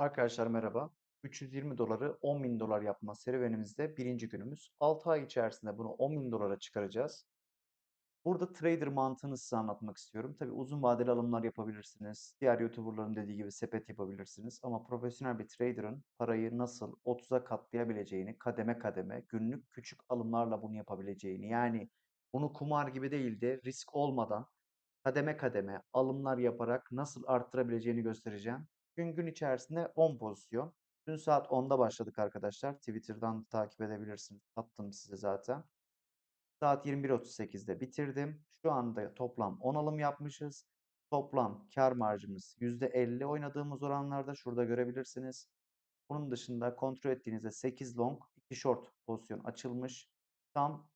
Arkadaşlar merhaba. 320 doları 10 bin dolar yapma serüvenimizde birinci günümüz. 6 ay içerisinde bunu 10 bin dolara çıkaracağız. Burada trader mantığını size anlatmak istiyorum. Tabii uzun vadeli alımlar yapabilirsiniz. Diğer YouTuber'ların dediği gibi sepet yapabilirsiniz. Ama profesyonel bir trader'ın parayı nasıl 30'a katlayabileceğini, kademe kademe, günlük küçük alımlarla bunu yapabileceğini, yani bunu kumar gibi değil de risk olmadan kademe kademe alımlar yaparak nasıl arttırabileceğini göstereceğim. Gün gün içerisinde 10 pozisyon. Dün saat 10'da başladık arkadaşlar. Twitter'dan da takip edebilirsiniz. Attım size zaten. Saat 21.38'de bitirdim. Şu anda toplam 10 alım yapmışız. Toplam kar marjımız %50 oynadığımız oranlarda şurada görebilirsiniz. Bunun dışında kontrol ettiğinizde 8 long, 2 short pozisyon açılmış. Tam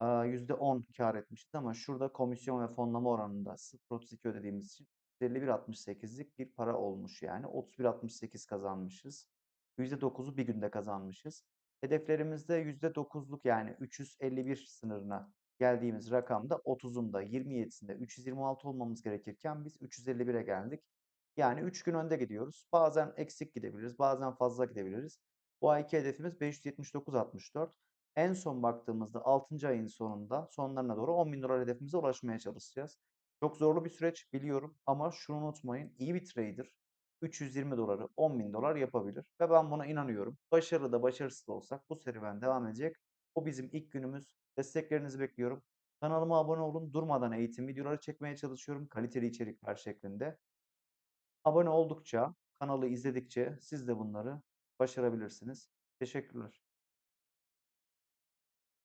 Aaa, %10 kâr etmişiz ama şurada komisyon ve fonlama oranında 0.32 ödediğimiz için 51.68'lik bir para olmuş yani. 31.68 kazanmışız. %9'u bir günde kazanmışız. Hedeflerimizde %9'luk yani 351 sınırına geldiğimiz rakamda 30'unda, 27'sinde 326 olmamız gerekirken biz 351'e geldik. Yani 3 gün önde gidiyoruz. Bazen eksik gidebiliriz, bazen fazla gidebiliriz. Bu ayki hedefimiz 579.64. En son baktığımızda 6. ayın sonunda, sonlarına doğru 10.000 dolar hedefimize ulaşmaya çalışacağız. Çok zorlu bir süreç biliyorum ama şunu unutmayın. iyi bir trader 320 doları 10.000 dolar yapabilir ve ben buna inanıyorum. Başarılı da başarısız da olsak bu serüven devam edecek. Bu bizim ilk günümüz. Desteklerinizi bekliyorum. Kanalıma abone olun. Durmadan eğitim videoları çekmeye çalışıyorum. Kaliteli içerikler şeklinde. Abone oldukça, kanalı izledikçe siz de bunları başarabilirsiniz. Teşekkürler.